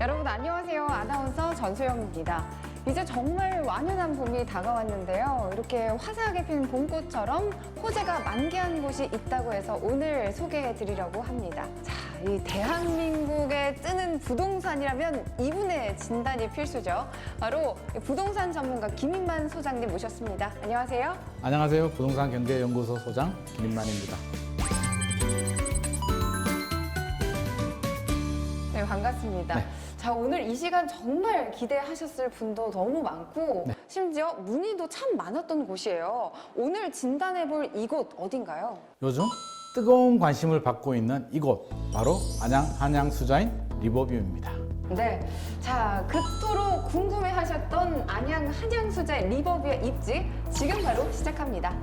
여러분 안녕하세요. 아나운서 전소영입니다. 이제 정말 완연한 봄이 다가왔는데요. 이렇게 화사하게 피는 봄꽃처럼 호재가 만개한 곳이 있다고 해서 오늘 소개해 드리려고 합니다. 자, 이 대한민국에 뜨는 부동산이라면 이분의 진단이 필수죠. 바로 부동산 전문가 김인만 소장님 모셨습니다. 안녕하세요. 안녕하세요. 부동산 경제연구소 소장 김인만입니다. 네, 반갑습니다. 네. 자, 오늘 이 시간 정말 기대하셨을 분도 너무 많고, 네. 심지어 문의도 참 많았던 곳이에요. 오늘 진단해볼 이곳 어딘가요? 요즘 뜨거운 관심을 받고 있는 이곳 바로 안양 한양 수자인 리버뷰입니다. 네. 자, 그토록 궁금해 하셨던 안양 한양 수자의 리버뷰의 입지, 지금 바로 시작합니다.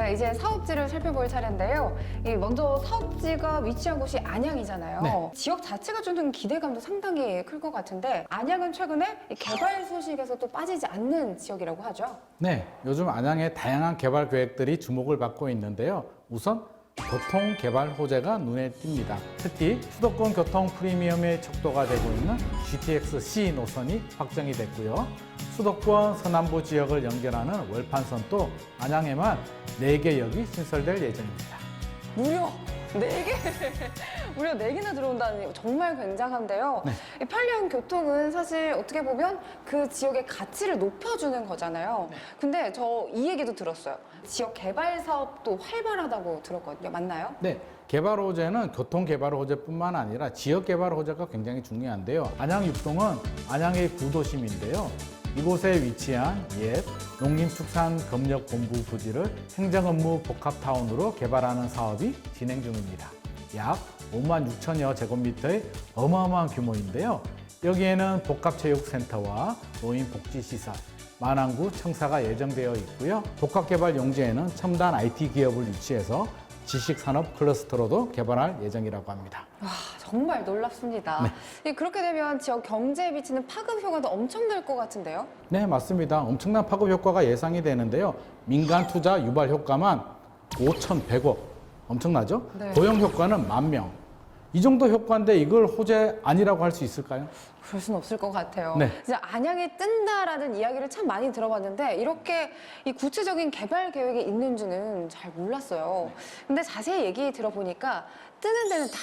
네, 이제 사업지를 살펴볼 차례인데요. 이 먼저 사업지가 위치한 곳이 안양이잖아요. 네. 지역 자체가 주는 기대감도 상당히 클 것 같은데 안양은 최근에 이 개발 소식에서 또 빠지지 않는 지역이라고 하죠. 네, 요즘 안양의 다양한 개발 계획들이 주목을 받고 있는데요. 우선 교통 개발 호재가 눈에 띕니다. 특히 수도권 교통 프리미엄의 척도가 되고 있는 GTX-C 노선이 확정이 됐고요. 수도권 서남부 지역을 연결하는 월판선 도 안양에만 4개 역이 신설될 예정입니다. 무려 네개 무려 네개나 들어온다니 정말 굉장한데요. 네. 이 편리한 교통은 사실 어떻게 보면 그 지역의 가치를 높여주는 거잖아요. 근데 저 이 얘기도 들었어요. 지역 개발 사업도 활발하다고 들었거든요. 맞나요? 네, 개발 호재는 교통 개발 호재뿐만 아니라 지역 개발 호재가 굉장히 중요한데요. 안양 육동은 안양의 구도심인데요. 이곳에 위치한 옛 농림축산검역본부 부지를 행정업무 복합타운으로 개발하는 사업이 진행 중입니다. 약 5만 6천여 제곱미터의 어마어마한 규모인데요. 여기에는 복합체육센터와 노인복지시설, 만안구 청사가 예정되어 있고요. 복합개발 용지에는 첨단 IT 기업을 유치해서 지식산업 클러스터로도 개발할 예정이라고 합니다. 와, 정말 놀랍습니다. 이 그렇게 되면 지역 경제에 미치는 파급 효과도 엄청날 것 같은데요. 네, 맞습니다. 엄청난 파급 효과가 예상이 되는데요. 민간 투자 유발 효과만 5,100억. 엄청나죠? 네. 고용 효과는 만 명. 이 정도 효과인데 이걸 호재 아니라고 할 수 있을까요? 그럴 수는 없을 것 같아요. 네. 진짜 안양이 뜬다라는 이야기를 참 많이 들어봤는데 이렇게 이 구체적인 개발 계획이 있는지는 잘 몰랐어요. 근데 자세히 얘기 들어보니까 뜨는 데는 다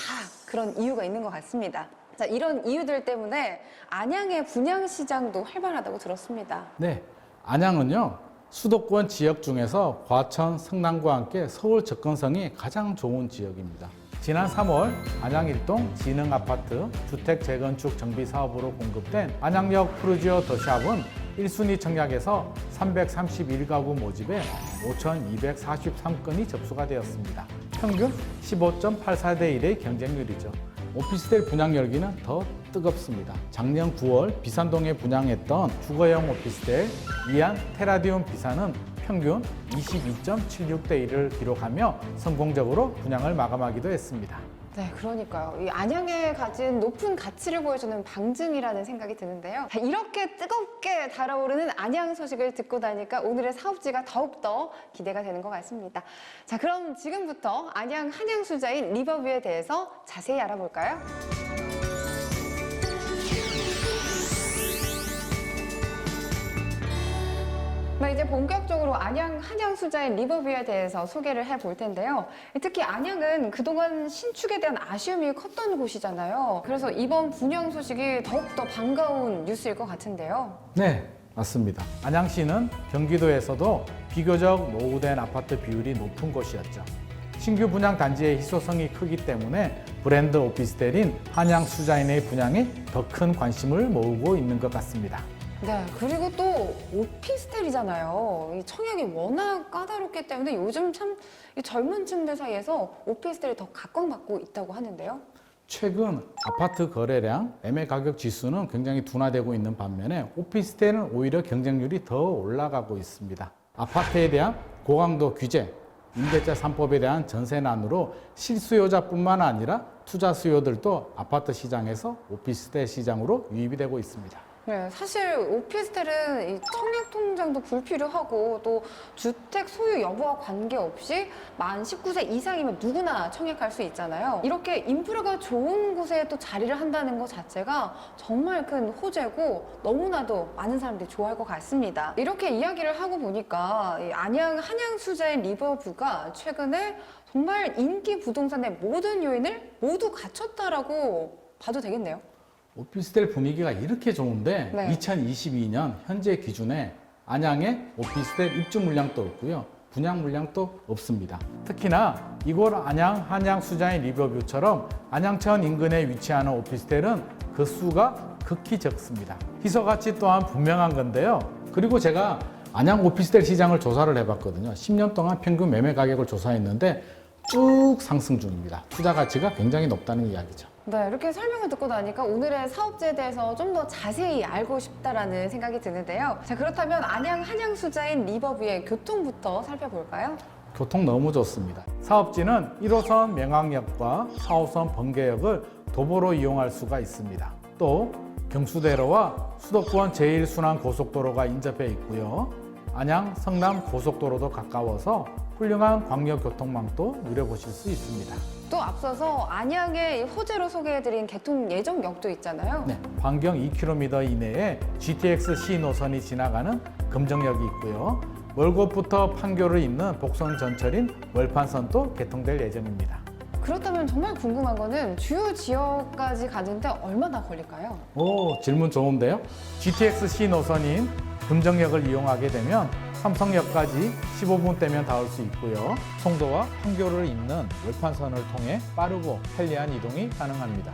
그런 이유가 있는 것 같습니다. 자, 이런 이유들 때문에 안양의 분양 시장도 활발하다고 들었습니다. 네. 안양은요. 수도권 지역 중에서 과천, 성남과 함께 서울 접근성이 가장 좋은 지역입니다. 지난 3월 안양 일동 진흥 아파트 주택 재건축 정비 사업으로 공급된 안양역 푸르지오 더샵은 1순위 청약에서 331가구 모집에 5,243건이 접수가 되었습니다. 평균 15.84대 1의 경쟁률이죠. 오피스텔 분양 열기는 더 뜨겁습니다. 작년 9월 비산동에 분양했던 주거용 오피스텔 이안 테라디움 비산은 평균 22.76대 1을 기록하며 성공적으로 분양을 마감하기도 했습니다. 네, 그러니까요. 이 안양에 가진 높은 가치를 보여주는 방증이라는 생각이 드는데요. 자, 이렇게 뜨겁게 달아오르는 안양 소식을 듣고 나니까 오늘의 사업지가 더욱더 기대가 되는 것 같습니다. 자, 그럼 지금부터 안양 한양 수자인 리버뷰에 대해서 자세히 알아볼까요? 네, 이제 본격적으로 안양 한양 수자인 리버뷰에 대해서 소개를 해 볼 텐데요. 특히 안양은 그동안 신축에 대한 아쉬움이 컸던 곳이잖아요. 그래서 이번 분양 소식이 더욱더 반가운 뉴스일 것 같은데요. 네, 맞습니다. 안양시는 경기도에서도 비교적 노후된 아파트 비율이 높은 곳이었죠. 신규 분양 단지의 희소성이 크기 때문에 브랜드 오피스텔인 한양 수자인의 분양에 더 큰 관심을 모으고 있는 것 같습니다. 네, 그리고 또 오피스텔이잖아요. 이 청약이 워낙 까다롭기 때문에 요즘 참 이 젊은 층들 사이에서 오피스텔이 더 각광받고 있다고 하는데요. 최근 아파트 거래량, 매매 가격 지수는 굉장히 둔화되고 있는 반면에 오피스텔은 오히려 경쟁률이 더 올라가고 있습니다. 아파트에 대한 고강도 규제, 임대차 3법에 대한 전세난으로 실수요자뿐만 아니라 투자 수요들도 아파트 시장에서 오피스텔 시장으로 유입이 되고 있습니다. 네, 사실 오피스텔은 이 청약 통장도 불필요하고 또 주택 소유 여부와 관계없이 만 19세 이상이면 누구나 청약할 수 있잖아요. 이렇게 인프라가 좋은 곳에 또 자리를 한다는 것 자체가 정말 큰 호재고 너무나도 많은 사람들이 좋아할 것 같습니다. 이렇게 이야기를 하고 보니까 이 안양 한양 수자의 리버뷰가 최근에 정말 인기 부동산의 모든 요인을 모두 갖췄다라고 봐도 되겠네요. 오피스텔 분위기가 이렇게 좋은데 네. 2022년 현재 기준에 안양에 오피스텔 입주 물량도 없고요. 분양 물량도 없습니다. 특히나 이곳 안양 한양 수자인 리버뷰처럼 안양천 인근에 위치하는 오피스텔은 그 수가 극히 적습니다. 희소 가치 또한 분명한 건데요. 그리고 제가 안양 오피스텔 시장을 조사를 해봤거든요. 10년 동안 평균 매매 가격을 조사했는데 쭉 상승 중입니다. 투자 가치가 굉장히 높다는 이야기죠. 네, 이렇게 설명을 듣고 나니까 오늘의 사업지에 대해서 좀 더 자세히 알고 싶다라는 생각이 드는데요. 자, 그렇다면 안양 한양 수자인 리버뷰의 교통부터 살펴볼까요? 교통 너무 좋습니다. 사업지는 1호선 명항역과 4호선 번개역을 도보로 이용할 수가 있습니다. 또 경수대로와 수도권 제1순환 고속도로가 인접해 있고요. 안양 성남 고속도로도 가까워서 훌륭한 광역교통망도 누려보실 수 있습니다. 또 앞서서 안양의 호재로 소개해드린 개통 예정 역도 있잖아요. 네, 반경 2km 이내에 GTX C 노선이 지나가는 금정역이 있고요. 월곶부터 판교를 잇는 복선 전철인 월판선도 개통될 예정입니다. 그렇다면 정말 궁금한 거는 주요 지역까지 가는데 얼마나 걸릴까요? 오, 질문 좋은데요? GTX C 노선인 금정역을 이용하게 되면 삼성역까지 15분대면 닿을 수 있고요. 송도와 판교를 잇는 월판선을 통해 빠르고 편리한 이동이 가능합니다.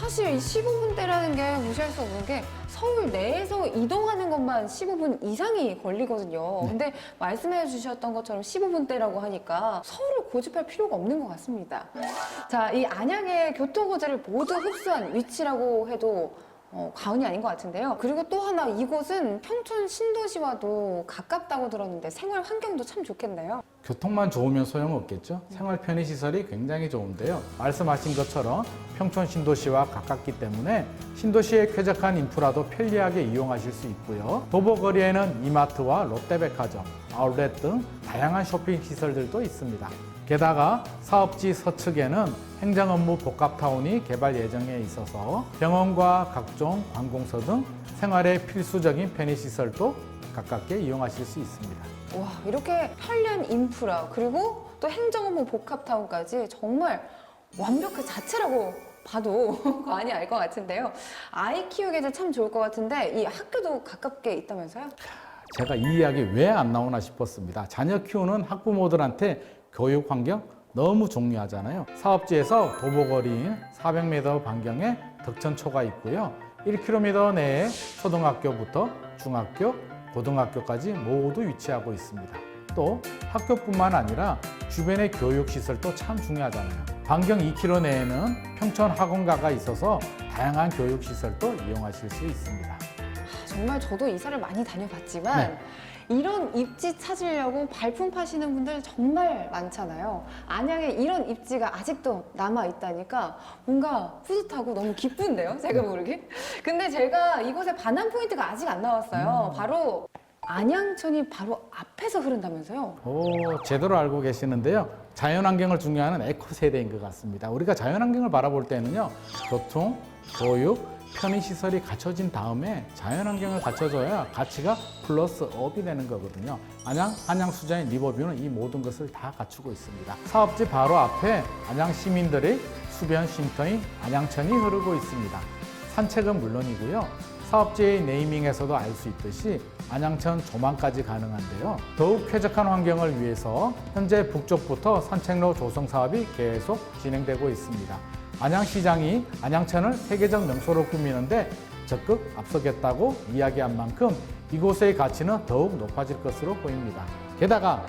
사실 이 15분대라는 게 무시할 수 없는 게 서울 내에서 이동하는 것만 15분 이상이 걸리거든요. 근데 말씀해 주셨던 것처럼 15분대라고 하니까 서울을 고집할 필요가 없는 것 같습니다. 자, 이 안양의 교통 호재를 모두 흡수한 위치라고 해도 어, 과언이 아닌 것 같은데요. 그리고 또 하나 이곳은 평촌 신도시와도 가깝다고 들었는데 생활 환경도 참 좋겠네요. 교통만 좋으면 소용없겠죠. 생활 편의 시설이 굉장히 좋은데요. 말씀하신 것처럼 평촌 신도시와 가깝기 때문에 신도시의 쾌적한 인프라도 편리하게 이용하실 수 있고요. 도보거리에는 이마트와 롯데백화점, 아울렛 등 다양한 쇼핑 시설들도 있습니다. 게다가 사업지 서측에는 행정 업무 복합타운이 개발 예정에 있어서 병원과 각종 관공서 등 생활에 필수적인 편의시설도 가깝게 이용하실 수 있습니다. 와 이렇게 편리한 인프라 그리고 또 행정 업무 복합타운까지 정말 완벽 그 자체라고 봐도 과언이 알 것 같은데요. 아이 키우기도 참 좋을 것 같은데 이 학교도 가깝게 있다면서요? 제가 이 이야기 왜 안 나오나 싶었습니다. 자녀 키우는 학부모들한테 교육 환경 너무 중요하잖아요. 사업지에서 도보거리인 400m 반경에 덕천초가 있고요. 1km 내에 초등학교부터 중학교, 고등학교까지 모두 위치하고 있습니다. 또 학교뿐만 아니라 주변의 교육 시설도 참 중요하잖아요. 반경 2km 내에는 평촌 학원가가 있어서 다양한 교육 시설도 이용하실 수 있습니다. 정말 저도 이사를 많이 다녀봤지만 이런 입지 찾으려고 발품 파시는 분들 정말 많잖아요. 안양에 이런 입지가 아직도 남아 있다니까 뭔가 뿌듯하고 너무 기쁜데요, 제가 모르게. 근데 제가 이곳에 반한 포인트가 아직 안 나왔어요. 바로 안양천이 바로 앞에서 흐른다면서요. 오, 제대로 알고 계시는데요. 자연환경을 중요하는 에코 세대인 것 같습니다. 우리가 자연환경을 바라볼 때는요, 교통, 교육, 편의시설이 갖춰진 다음에 자연환경을 갖춰줘야 가치가 플러스 업이 되는 거거든요. 안양, 안양 수자인 리버뷰는 이 모든 것을 다 갖추고 있습니다. 사업지 바로 앞에 안양 시민들의 수변 쉼터인 안양천이 흐르고 있습니다. 산책은 물론이고요. 사업지의 네이밍에서도 알 수 있듯이 안양천 조망까지 가능한데요. 더욱 쾌적한 환경을 위해서 현재 북쪽부터 산책로 조성 사업이 계속 진행되고 있습니다. 안양시장이 안양천을 세계적 명소로 꾸미는데 적극 앞서겠다고 이야기한 만큼 이곳의 가치는 더욱 높아질 것으로 보입니다. 게다가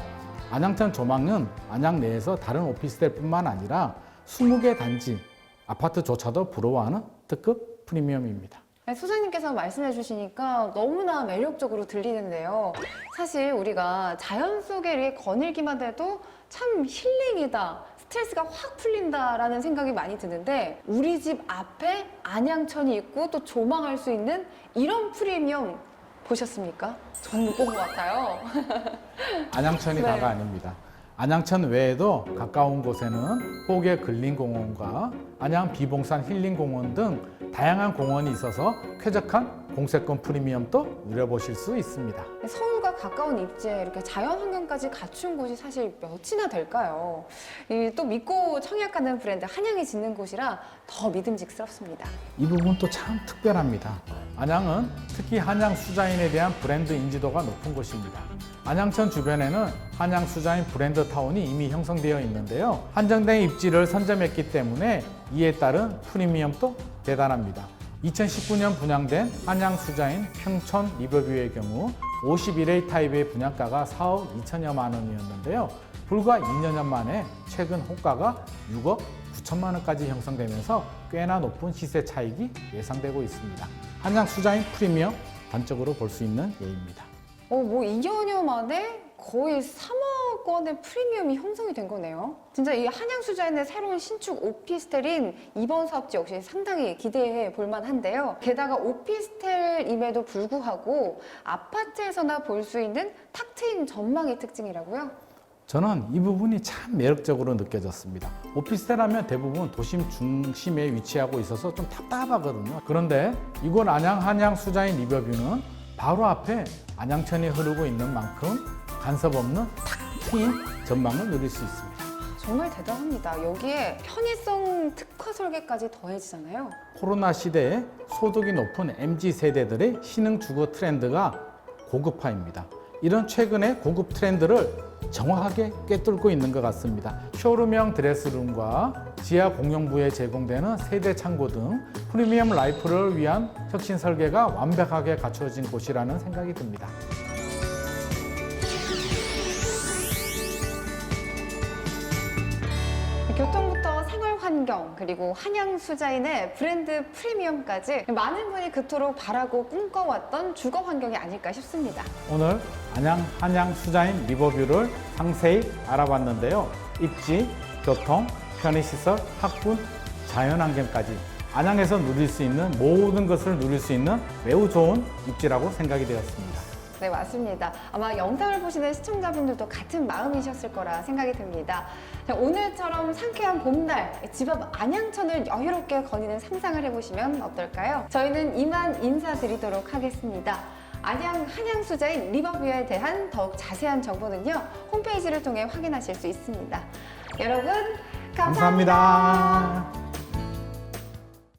안양천 조망은 안양 내에서 다른 오피스텔뿐만 아니라 20개 단지, 아파트조차도 부러워하는 특급 프리미엄입니다. 네, 소장님께서 말씀해 주시니까 너무나 매력적으로 들리는데요. 사실 우리가 자연 속에 거닐기만 해도 참 힐링이다, 스트레스가 확 풀린다라는 생각이 많이 드는데 우리 집 앞에 안양천이 있고 또 조망할 수 있는 이런 프리미엄 보셨습니까? 저는 못 본 것 같아요. 안양천이 네. 다가 아닙니다. 안양천 외에도 가까운 곳에는 호계 근린공원과 안양 비봉산 힐링공원 등 다양한 공원이 있어서 쾌적한 공세권 프리미엄도 누려보실 수 있습니다. 서울과 가까운 입지에 이렇게 자연 환경까지 갖춘 곳이 사실 몇이나 될까요? 이 또 믿고 청약하는 브랜드 한양이 짓는 곳이라 더 믿음직스럽습니다. 이 부분도 참 특별합니다. 안양은 특히 한양 수자인에 대한 브랜드 인지도가 높은 곳입니다. 안양천 주변에는 한양 수자인 브랜드 타운이 이미 형성되어 있는데요. 한정된 입지를 선점했기 때문에 이에 따른 프리미엄도 대단합니다. 2019년 분양된 한양 수자인 평촌 리버뷰의 경우 51A 타입의 분양가가 4억 2천여만 원이었는데요. 불과 2년 만에 최근 호가가 6억 9천만 원까지 형성되면서 꽤나 높은 시세 차익이 예상되고 있습니다. 한양 수자인 프리미엄 단적으로 볼 수 있는 예입니다. 어, 뭐 2년여 만에 거의 3억 원의 프리미엄이 형성이 된 거네요. 진짜 이 한양 수자인의 새로운 신축 오피스텔인 이번 사업지 역시 상당히 기대해 볼 만한데요. 게다가 오피스텔임에도 불구하고 아파트에서나 볼 수 있는 탁 트인 전망이 특징이라고요. 저는 이 부분이 참 매력적으로 느껴졌습니다. 오피스텔 하면 대부분 도심 중심에 위치하고 있어서 좀 답답하거든요. 그런데 이곳 안양 한양 수자인 리버뷰는 바로 앞에 안양천이 흐르고 있는 만큼 간섭 없는 탁 트인 전망을 누릴 수 있습니다. 정말 대단합니다. 여기에 편의성 특화 설계까지 더해지잖아요. 코로나 시대에 소득이 높은 MZ 세대들의 신흥 주거 트렌드가 고급화입니다. 이런 최근의 고급 트렌드를 정확하게 꿰뚫고 있는 것 같습니다. 쇼룸형 드레스룸과 지하 공용부에 제공되는 세대 창고 등 프리미엄 라이프를 위한 혁신 설계가 완벽하게 갖춰진 곳이라는 생각이 듭니다. 교통부터 생활 환경 그리고 한양 수자인의 브랜드 프리미엄까지 많은 분이 그토록 바라고 꿈꿔왔던 주거 환경이 아닐까 싶습니다. 오늘 안양 한양 수자인 리버뷰를 상세히 알아봤는데요. 입지, 교통, 편의시설, 학군, 자연환경까지 안양에서 누릴 수 있는 모든 것을 누릴 수 있는 매우 좋은 입지라고 생각이 되었습니다. 네, 맞습니다. 아마 영상을 보시는 시청자분들도 같은 마음이셨을 거라 생각이 듭니다. 자, 오늘처럼 상쾌한 봄날 집 앞 안양천을 여유롭게 거니는 상상을 해보시면 어떨까요? 저희는 이만 인사드리도록 하겠습니다. 안양 한양 수자인 리버뷰에 대한 더욱 자세한 정보는요 홈페이지를 통해 확인하실 수 있습니다. 여러분 감사합니다. 감사합니다.